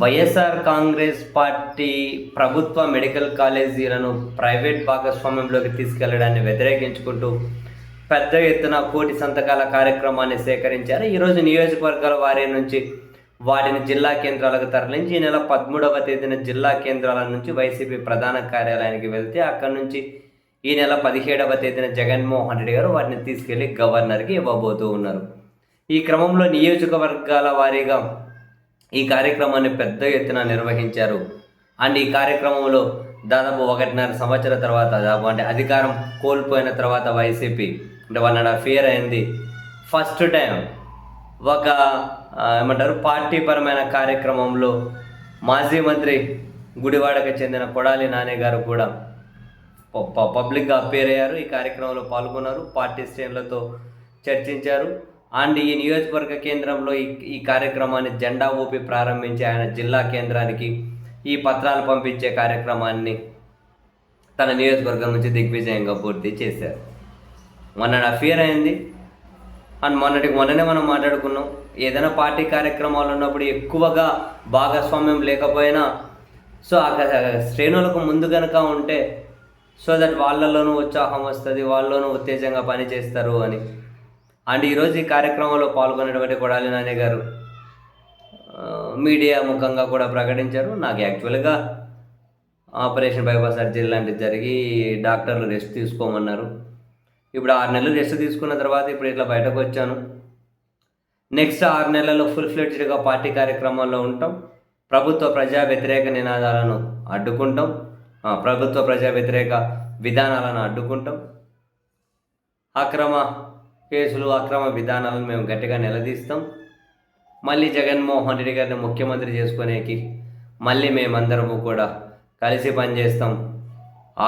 YSR Congress party ప్రభుత్వ medical కాలేజీలను private భాగస్వామ్యంలోకి తీసుకెళ్ళడాన్ని వ్యతిరేకించుకుంటూ పెద్ద ఎత్తున కోటి సంతకాల కార్యక్రమాన్ని సేకరించారు. ఈరోజు నియోజకవర్గాల వారి నుంచి వాటిని జిల్లా కేంద్రాలకు తరలించి ఈ నెల పదమూడవ తేదీన జిల్లా కేంద్రాల నుంచి వైసీపీ ప్రధాన కార్యాలయానికి వెళ్తే అక్కడి నుంచి ఈ నెల పదిహేడవ తేదీన జగన్మోహన్ రెడ్డి గారు వాటిని తీసుకెళ్ళి గవర్నర్కి ఇవ్వబోతూ ఉన్నారు. ఈ క్రమంలో నియోజకవర్గాల వారీగా ఈ కార్యక్రమాన్ని పెద్ద ఎత్తున నిర్వహించారు. అండ్ ఈ కార్యక్రమంలో దాదాపు ఒకటిన్నర సంవత్సరాల తర్వాత దాదాపు అంటే అధికారం కోల్పోయిన తర్వాత వైసీపీ అంటే వన్ అండ్ హాఫ్ ఇయర్ అయింది. ఫస్ట్ టైం ఒక ఏమంటారు పార్టీ పరమైన కార్యక్రమంలో మాజీ మంత్రి గుడివాడకు చెందిన కొడాలి నాని గారు కూడా ప- పబ్లిక్గా అప్పేర్ అయ్యారు. ఈ కార్యక్రమంలో పాల్గొన్నారు. పార్టీ శ్రేణులతో చర్చించారు. అండ్ ఈ నియోజకవర్గ కేంద్రంలో ఈ ఈ కార్యక్రమాన్ని జెండా ఊపి ప్రారంభించి ఆయన జిల్లా కేంద్రానికి ఈ పత్రాలు పంపించే కార్యక్రమాన్ని తన నియోజకవర్గం నుంచి దిగ్విజయంగా పూర్తి చేశారు. మొన్న నా ఫియర్ అయింది. అండ్ మొన్నటికి మొన్ననే మనం మాట్లాడుకున్నాం. ఏదైనా పార్టీ కార్యక్రమాలు ఉన్నప్పుడు ఎక్కువగా భాగస్వామ్యం లేకపోయినా సో ఆ శ్రేణులకు ముందు కనుక ఉంటే సో దట్ వాళ్ళలోనూ ఉత్సాహం వస్తుంది వాళ్ళలోనూ ఉత్తేజంగా పనిచేస్తారు అని. అండ్ ఈరోజు ఈ కార్యక్రమంలో పాల్గొన్నటువంటి కొడాలి నాని గారు మీడియా ముఖంగా కూడా ప్రకటించారు. నాకు యాక్చువల్గా ఆపరేషన్ బైపాస్ సర్జరీ లాంటిది జరిగి డాక్టర్లు రెస్ట్ తీసుకోమన్నారు. ఇప్పుడు ఆరు నెలలు రెస్ట్ తీసుకున్న తర్వాత ఇప్పుడు ఇట్లా బయటకు వచ్చాను. నెక్స్ట్ ఆరు నెలల్లో ఫుల్ ఫ్లెడ్జ్డ్గా పార్టీ కార్యక్రమాల్లో ఉంటాం. ప్రభుత్వ ప్రజా వ్యతిరేక నినాదాలను అడ్డుకుంటాం. ప్రభుత్వ ప్రజా వ్యతిరేక విధానాలను అడ్డుకుంటాం. అక్రమ కేసులు అక్రమ విధానాలను మేము గట్టిగా నిలదీస్తాం. మళ్ళీ జగన్మోహన్ రెడ్డి గారిని ముఖ్యమంత్రి చేసుకునేకి మళ్ళీ మేమందరము కూడా కలిసి పనిచేస్తాం.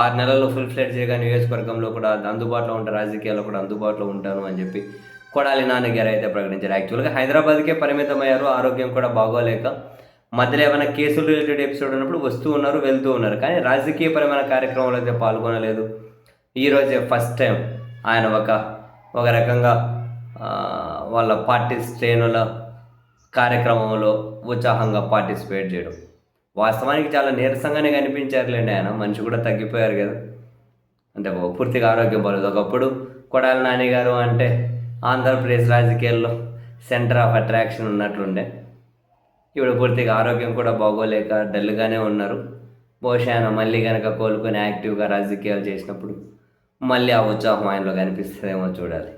ఆరు నెలలు ఫుల్ ఫ్లెడ్జ్గా నియోజకవర్గంలో కూడా అందుబాటులో ఉంటా రాజకీయాల్లో కూడా అందుబాటులో ఉంటాను అని చెప్పి కొడాలి నాన్న గారు అయితే ప్రకటించారు. యాక్చువల్గా హైదరాబాద్కే పరిమితమయ్యారు ఆరోగ్యం కూడా బాగోలేక మధ్యలో ఏమైనా కేసులు రిలేటెడ్ ఎపిసోడ్ ఉన్నప్పుడు వస్తూ ఉన్నారు వెళ్తూ ఉన్నారు. కానీ రాజకీయపరమైన కార్యక్రమంలో అయితే పాల్గొనలేదు. ఈరోజే ఫస్ట్ టైం ఆయన ఒక ఒక రకంగా వాళ్ళ పార్టీ శ్రేణుల కార్యక్రమంలో ఉత్సాహంగా పార్టిసిపేట్ చేయడం. వాస్తవానికి చాలా నీరసంగానే కనిపించారులేండి ఆయన మనిషి కూడా తగ్గిపోయారు కదా. అంటే పూర్తిగా ఆరోగ్యం పోలేదు ఒకప్పుడు కొడాల నాని గారు అంటే ఆంధ్రప్రదేశ్ రాజకీయాల్లో సెంటర్ ఆఫ్ అట్రాక్షన్ ఉన్నట్లుండే. ఇప్పుడు పూర్తిగా ఆరోగ్యం కూడా బాగోలేక డల్గానే ఉన్నారు. బహుశా ఆయన మళ్ళీ కనుక కోలుకొని యాక్టివ్గా రాజకీయాలు చేసినప్పుడు మళ్ళీ ఆ ఉత్సాహం ఆయనలో కనిపిస్తుందేమో చూడాలి.